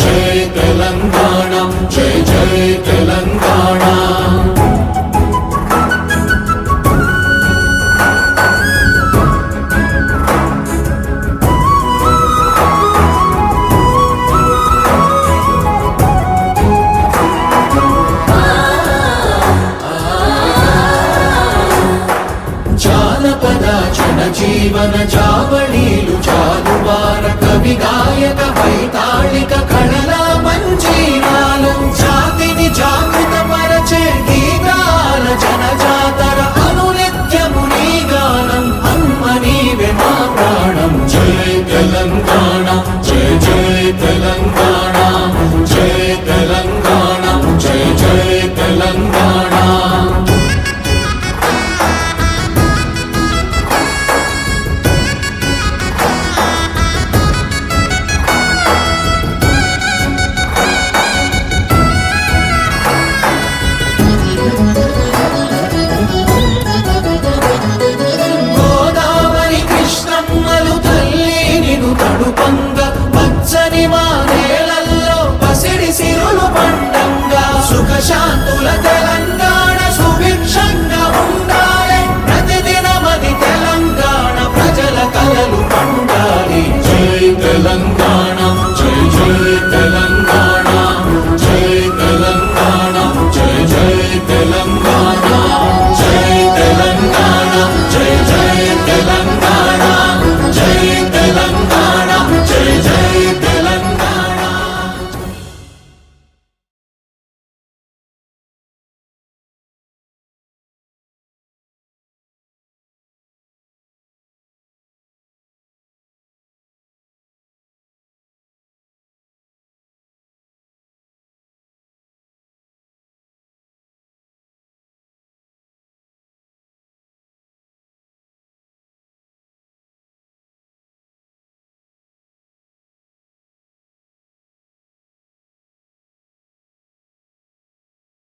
జై తెలంగాణ జై జై తెలంగాణ. జానపద జన జీవన జావళీలు జాలువార శాంతుల తెలంగాణ సుభిక్షంగా ఉండాలి. ప్రతిదినమది తెలంగాణ ప్రజల కలలు పండాలి. జై తెలంగాణ జై తెలంగాణ.